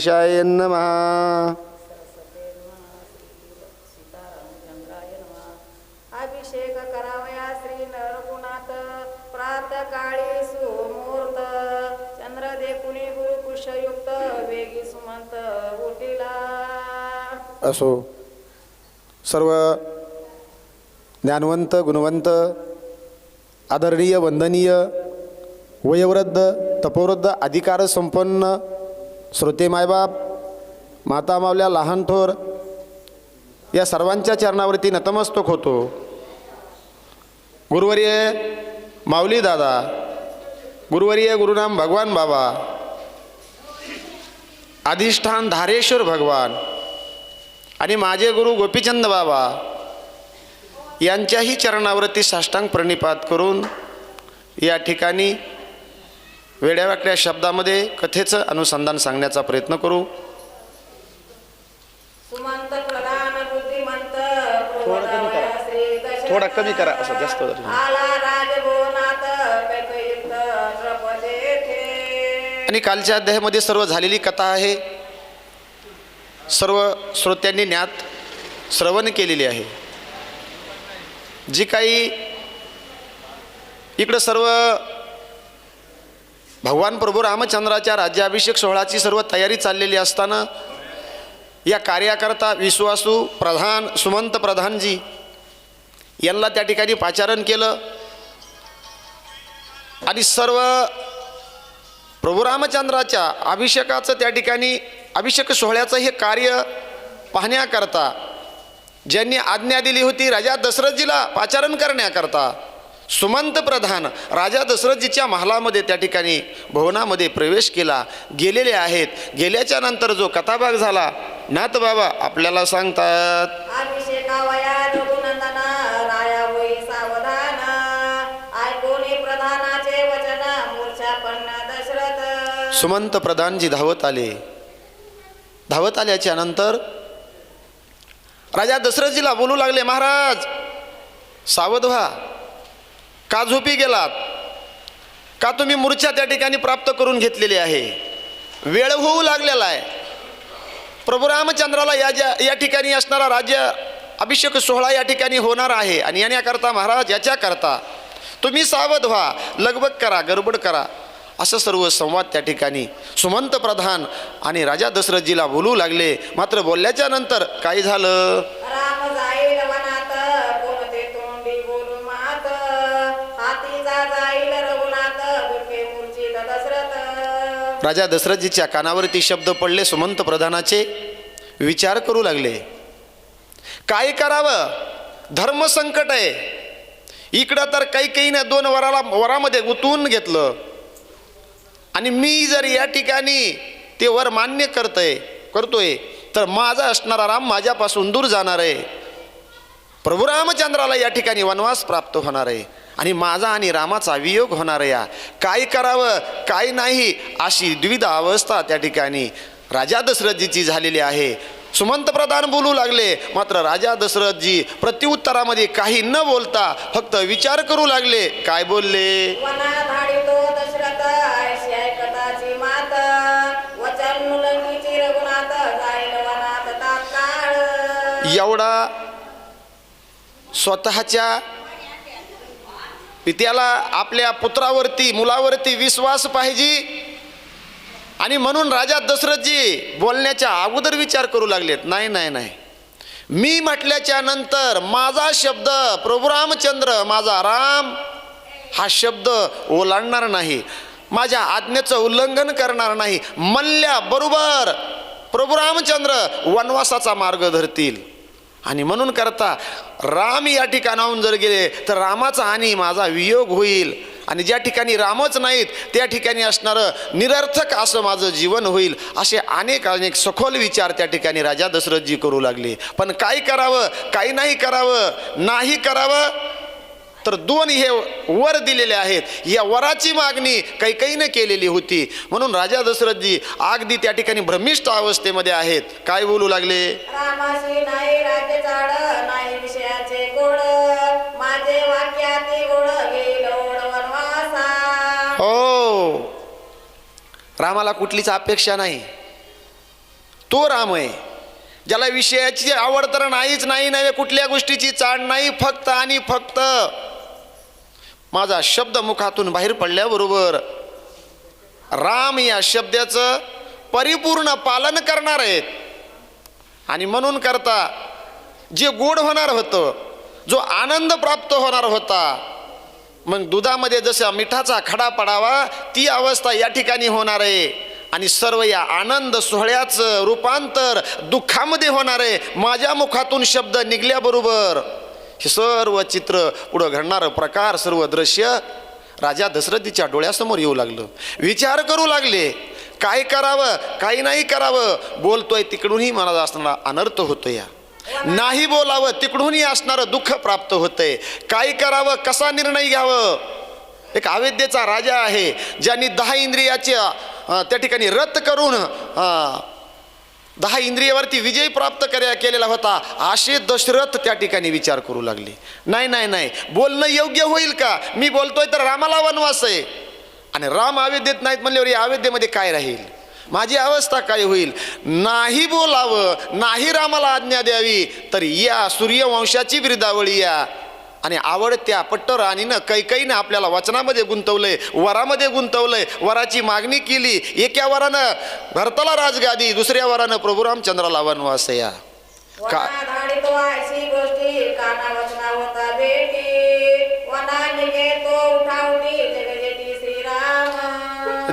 गणेशाय नमः। अभिषेक करावया श्री नरगुणात प्रातकाळी सुमुहूर्त चंद्र देखुनी गुरु कुशयुक्त वेगी सुमंत उठिला असो। सर्व ज्ञानवंत गुणवंत आदरणीय वंदनीय वयोवृद्ध तपोवृद्ध अधिकार संपन्न श्रोते मायबाप माता मावल्या लहान थोर या सर्वांच्या चरणावरती नतमस्तक होतो. गुरुवर्य माऊली दादा गुरुवर्य गुरुनाम भगवान बाबा अधिष्ठान धारेश्वर भगवान आणि माझे गुरु गोपीचंद बाबा यांच्याही चरणावरती साष्टांग प्रणिपात करून या ठिकाणी वेड्यावाकड्या शब्दामध्ये कथेचं अनुसंधान सांगण्याचा प्रयत्न करू. थोडा कमी करा असं जास्त. आणि कालच्या अध्यायामध्ये सर्व झालेली कथा आहे सर्व श्रोत्यांनी ज्ञात श्रवण केलेली आहे जी काही इकडं सर्व भगवान प्रभू रामचंद्राच्या राज्याभिषेक सोहळ्याची सर्व तयारी चाललेली असताना या कार्याकरता विश्वासू प्रधान सुमंत प्रधानजी यांना त्या ठिकाणी पाचारण केलं. आणि सर्व प्रभू रामचंद्राच्या अभिषेकाचं त्या ठिकाणी अभिषेक सोहळ्याचं हे कार्य पाहण्याकरता ज्यांनी आज्ञा दिली होती राजा दशरथजीला पाचारण करण्याकरता सुमंत प्रधान राजा दशरथजीच्या महालामध्ये त्या ठिकाणी भवनामध्ये प्रवेश केला. गेलेले आहेत. गेल्याच्यानंतर जो कथाभाग झाला नाथ बाबा आपल्याला सांगतात सुमंत प्रधानजी धावत आले. धावत आल्याच्यानंतर राजा दशरथजीला बोलू लागले महाराज सावध व्हा. का झोपी गेलात? का तुम्ही मूर्छा त्या ठिकाणी प्राप्त करून घेतलेली आहे? वेळ होऊ लागलेला आहे. प्रभू रामचंद्राला या ज्या या ठिकाणी असणारा राज्य अभिषेक सोहळा या ठिकाणी होणार आहे आणि येण्याकरता महाराज याच्याकरता तुम्ही सावध व्हा लगबग करा गडबड करा. असं सर्व संवाद त्या ठिकाणी सुमंत प्रधान आणि राजा दशरथजीला बोलू लागले. मात्र बोलल्याच्या नंतर काय झालं? राजा दशरथजीच्या कानावरती शब्द पडले सुमंत प्रधानाचे विचार करू लागले. काय करावं? धर्मसंकट आहे. इकडं तर काही काही ना दोन वराला वरामध्ये गुंतवून घेतलं. आणि मी जर या ठिकाणी ते वर मान्य करतोय करतोय तर माझा असणारा राम माझ्यापासून दूर जाणार आहे. प्रभू रामचंद्राला या ठिकाणी वनवास प्राप्त होणार आहे. आणि माझा आणि रामाचा वियोग होणार या. काय करावं काय नाही अशी द्विधा अवस्था त्या ठिकाणी राजा दशरथजीची झालेली आहे. सुमंत प्रधान बोलू लागले मात्र राजा दशरथजी प्रत्युत्तरामध्ये काही न बोलता फक्त विचार करू लागले. काय बोलले? वना धाडितो दशरथ ऐशी ऐकताची मात वचन मुलंगीची रघुनाथ जाईल वनात तात्काळ एवढा स्वतःच्या पित्याला आपल्या पुत्रावरती मुलावरती विश्वास पाहिजे. आणि म्हणून राजा दशरथजी बोलण्याच्या अगोदर विचार करू लागलेत नाही नाही नाही. मी म्हटल्याच्या नंतर माझा शब्द प्रभू रामचंद्र माझा राम हा शब्द ओलांडणार नाही. माझ्या आज्ञेचं उल्लंघन करणार नाही. मल्ल्याबरोबर प्रभू रामचंद्र वनवासाचा मार्ग धरतील. आणि म्हणून करता राम या ठिकाणाहून जर गेले तर रामाचा आणि माझा वियोग होईल. आणि ज्या ठिकाणी रामच नाहीत त्या ठिकाणी असणारं निरर्थक असं माझं जीवन होईल. असे अनेक अनेक सखोल विचार त्या ठिकाणी राजा दशरथजी करू लागले. पण काय करावं काही नाही करावं नाही करावं तर दोन हे वर दिलेले आहेत. या वराची मागणी कैकईने केलेली होती. म्हणून राजा दशरथजी अगदी त्या ठिकाणी भ्रमिष्ट अवस्थेमध्ये आहेत. काय बोलू लागले? हो. रामाला कुठलीच अपेक्षा नाही. तो राम आहे. ज्याला विषयाची आवड तर नाहीच नाही नव्हे कुठल्या गोष्टीची चाड नाही फक्त आणि फक्त माझा शब्द मुखातून बाहेर पडल्याबरोबर राम या शब्दाचं परिपूर्ण पालन करणार आहेत. आणि म्हणून करता जे गोड होणार होतं जो आनंद प्राप्त होणार होता मग दुधामध्ये जसा मिठाचा खडा पडावा ती अवस्था या ठिकाणी होणार आहे. आणि सर्व या आनंद सोहळ्याचं रूपांतर दुःखामध्ये होणार आहे. माझ्या मुखातून शब्द निघल्याबरोबर हे सर्व चित्र पुढं घडणारं प्रकार सर्व दृश्य राजा दशरथीच्या डोळ्यासमोर येऊ लागलं. विचार करू लागले काय करावं काही नाही करावं? बोलतोय तिकडूनही मला असणारा अनर्थ होतो या. नाही बोलावं तिकडूनही असणारं दुःख प्राप्त होतंय. काय करावं कसा निर्णय घ्यावं? एक अवेद्येचा राजा आहे ज्यांनी दहा इंद्रियाच्या त्या ठिकाणी रद्द करून दहा इंद्रियावरती विजय प्राप्त कर्या केलेला होता. असे दशरथ त्या ठिकाणी विचार करू लागले. नाही नाही नाही. बोलणं योग्य होईल का? मी बोलतोय तर रामाला वनवास आहे. आणि राम अवेद्येत नाहीत म्हणल्यावर या अवेद्येमध्ये काय राहील? माझी अवस्था काय होईल? नाही बोलावं नाही रामाला आज्ञा द्यावी तर या सूर्यवंशाची बिरदावळी या. आणि आवडत्या पट्टराणीनं कैकईनं आपल्याला वचनामध्ये गुंतवलंय वरामध्ये गुंतवलंय वराची मागणी केली. एका वरानं भरताला राजगादी दुसऱ्या वरानं प्रभू रामचंद्राला वनवास या. का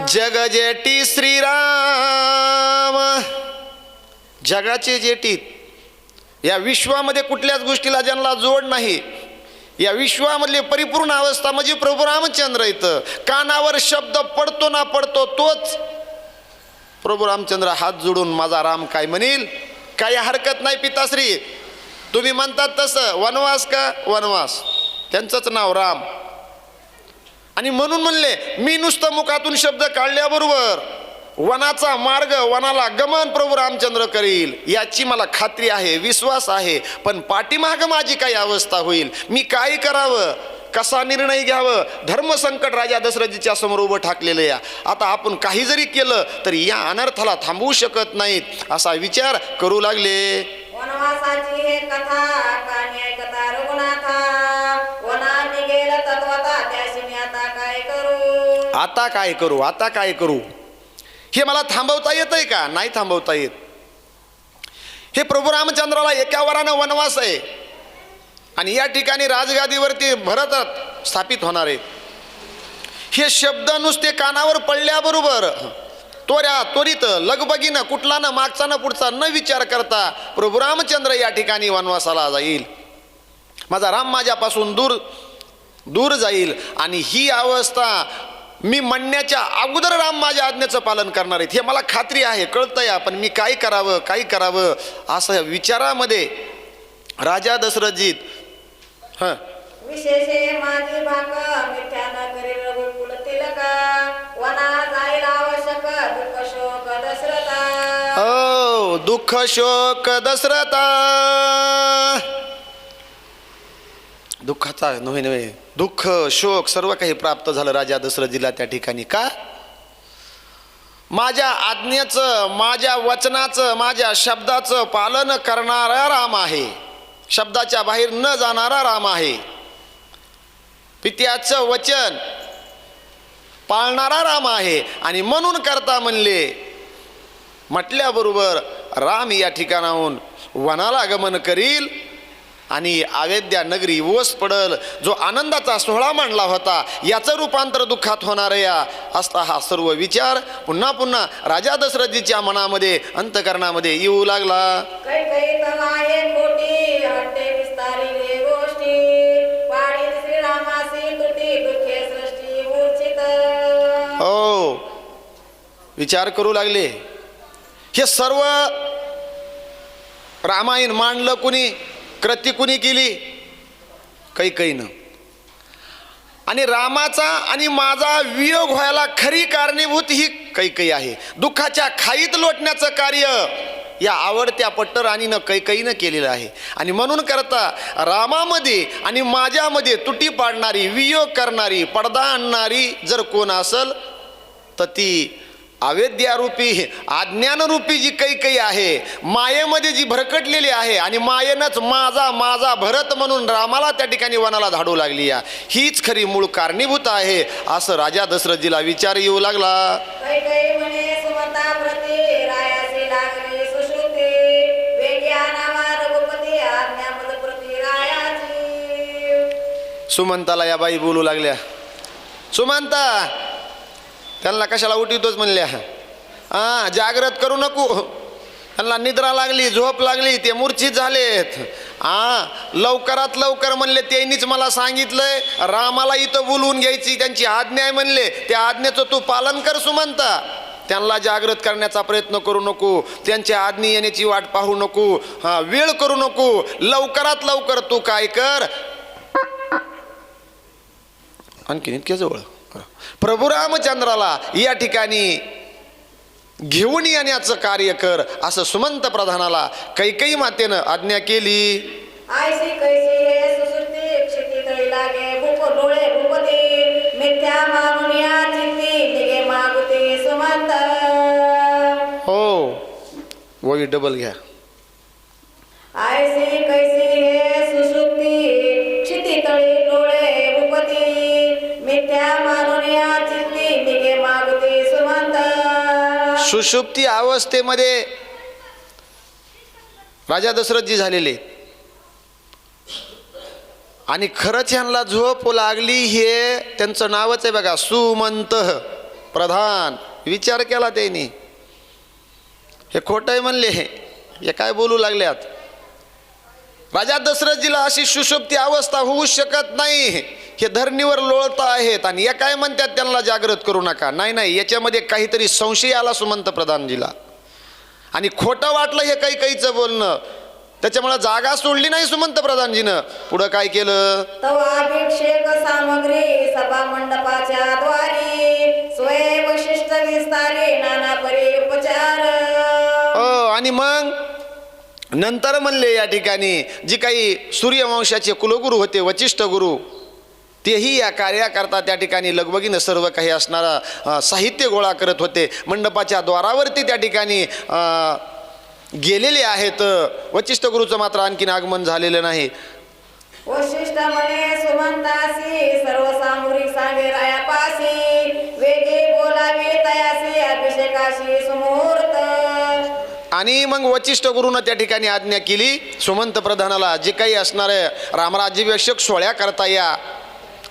जगजेटी श्रीराम. जगाचे जेटीत या विश्वामध्ये कुठल्याच गोष्टीला ज्यांना जोड नाही. या विश्वामधली परिपूर्ण अवस्था म्हणजे प्रभू रामचंद्र इथं. कानावर शब्द पडतो ना पडतो तोच. प्रभू रामचंद्र हात जोडून माझा राम काय म्हणेल? काही हरकत नाही पिताश्री. तुम्ही म्हणतात तसं. वनवास का? वनवास. त्यांचंच नाव राम. आणि म्हणून म्हणले मी नुसतं मुखातून शब्द काढल्याबरोबर वनाचा मार्ग वनाला गमन प्रभू रामचंद्र करील याची मला खात्री आहे विश्वास आहे. पण पाठीमाग माझी काही अवस्था होईल. मी काय करावं? कसा निर्णय घ्यावं? धर्मसंकट राजा दशरथीच्या समोर उभं ठाकलेलं या. आता आपण काही जरी केलं तरी या अनर्थाला थांबवू शकत नाहीत. असा विचार करू लागले. हे आता काय करू? आता काय करू? हे मला थांबवता येतंय का? नाही थांबवता येत. हे प्रभू रामचंद्राला एका वरानं वनवास आहे. आणि या ठिकाणी राजगादीवरती भरत स्थापित होणार आहे हे शब्द नुसते कानावर पडल्याबरोबर त्वऱ्या त्वरित लगबगीनं कुठला ना मागचा ना पुढचा न विचार करता प्रभू रामचंद्र या ठिकाणी वनवासाला जाईल. माझा राम माझ्यापासून दूर दूर जाईल. आणि ही अवस्था मी म्हणण्याच्या अगोदर राम माझ्या आज्ञेचं पालन करणार आहेत. हे मला खात्री आहे कळतं या पण मी काय करावं काय करावं असं विचारामध्ये राजा दशरथजीत हां. दुःख शोक दशरथा ओ दुःख शोक दशरथा दुःखाचा नव्हे नव्हे. दुःख शोक सर्व काही प्राप्त झालं राजा दशरथजीला त्या ठिकाणी. का? माझ्या आज्ञेचं माझ्या वचनाचं माझ्या शब्दाचं पालन करणारा राम आहे. शब्दाच्या बाहेर न जाणारा राम आहे. पित्याचं वचन पाळणारा राम आहे आणि म्हणून करता म्हणले. म्हटल्याबरोबर राम या ठिकाणाहून वनाला गमन करील. आणि अवेद्या नगरी ओस पडल जो आनंदाचा सोहळा मांडला होता याचं रूपांतर दुःखात होणार या असता हा सर्व विचार. पुन्हा पुन्हा राजा दशरथजीच्या मनामध्ये अंतकरणामध्ये येऊ लागला. हो विचार करू लागले. हे सर्व रामायण मांडलं कुणी? कृती कुणी केली? काही काही न आणि रामाचा आणि माझा वियोग व्हायला खरी कारणीभूत ही काही काही आहे. दुःखाच्या खाईत लोटण्याचं कार्य या आवडत्या पट्टराणीनं कैकईनं केलेलं आहे. आणि म्हणून करता रामामध्ये आणि माझ्यामध्ये तुटी पाडणारी वियोग करणारी पडदा आणणारी जर कोण असल तर ती अवेद्यारूपी अज्ञानरूपी जी काही काही आहे मायेमध्ये जी भरकटलेली आहे आणि मायेनंच माझा माझा भरत म्हणून रामाला त्या ठिकाणी वनाला धाडू लागली या. हीच खरी मूळ कारणीभूत आहे असं राजा दशरथजीला विचार येऊ लागला. सुमंताला या बाई बोलू लागल्या. सुमंता त्यांना कशाला उठवतोच म्हणल्या हा जागृत करू नको. त्यांना निद्रा लागली झोप लागली ते मूर्छित झालेत. हा लवकरात लवकर म्हणले त्यांनीच मला सांगितलंय रामाला इथं बोलवून घ्यायची त्यांची आज्ञा आहे म्हणले. त्या आज्ञेचं तू पालन कर सुमंता. त्यांना जागृत करण्याचा प्रयत्न करू नको. त्यांच्या आज्ञा येण्याची वाट पाहू नको. हा वेळ करू नको. लवकरात लवकर तू काय कर? आणखीन इतक्या जवळ? प्रभू रामचंद्राला या ठिकाणी घेऊन येण्याचं कार्य कर असं सुमंत प्रधानाला कैकई मातेनं आज्ञा केली. हे सुसुप्ती क्षिती तळी सुषुप्ती अवस्थेमध्ये राजा दशरथजी झालेले. आणि खरंच ह्यांना झोप लागली हे त्यांचं नावच आहे बघा सुमंत प्रधान. विचार केला त्यांनी. हे खोटं आहे म्हणले. हे काय बोलू लागल्यात? राजा दशरथजीला अशी सुषुप्ती अवस्था होऊ शकत नाही. हे धरणीवर लोळत आहेत आणि या काय म्हणतात त्यांना जागृत करू नका. नाही नाही याच्यामध्ये काहीतरी संशय आला सुमंत प्रधानजीला. आणि खोटं वाटलं हे काही काहीचं बोलणं. त्याच्यामुळं जागा सोडली नाही सुमंत प्रधानजीनं. पुढं काय केलं? तव अभिषेक सामग्री सभा मंडपाच्या द्वारी स्वय वशिष्ठ विस्तारी नाना परी उपचार. हो आणि मग? नंतर म्हणले या ठिकाणी जी काही सूर्यवंशाचे कुलगुरू होते वचिष्ठ गुरु तेही या कार्याकरता त्या ठिकाणी लगबगीनं सर्व काही असणारा साहित्य गोळा करत होते. मंडपाच्या द्वारावरती त्या ठिकाणी गेलेले आहेत. वचिष्ठ गुरुचं मात्र आणखीन आगमन झालेलं नाही. सर्व सांगे वेगे बोलावे तयासी अभिषेकाशी सुमुहूर्त आणि मग वचिष्ठ गुरुनं त्या ठिकाणी आज्ञा केली. सुमंत प्रधानाला जे काही असणारे रामराज्यवेक्षक सोहळ्या करता या.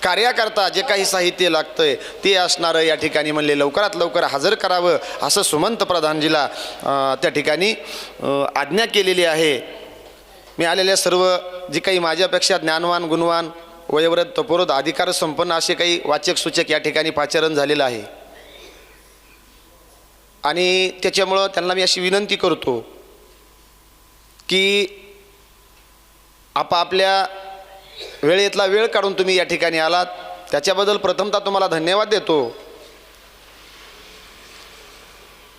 कार्याकरता जे काही साहित्य लागतंय ते असणारं या ठिकाणी म्हणले लवकरात लवकर हजर करावं. असं सुमंत प्रधानजीला त्या ठिकाणी आज्ञा केलेली आहे. मी आलेल्या सर्व जे काही माझ्यापेक्षा ज्ञानवान गुणवान वयोवृद्ध तपोरद अधिकार संपन्न असे काही वाचक सूचक या ठिकाणी पाचारण झालेलं आहे. आणि त्याच्यामुळं त्यांना मी अशी विनंती करतो की आपापल्या वेळेतला वेळ काढून तुम्ही या ठिकाणी आलात. त्याच्याबद्दल प्रथमतः तुम्हाला धन्यवाद देतो.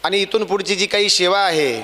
आणि इथून पुढची जी काही सेवा आहे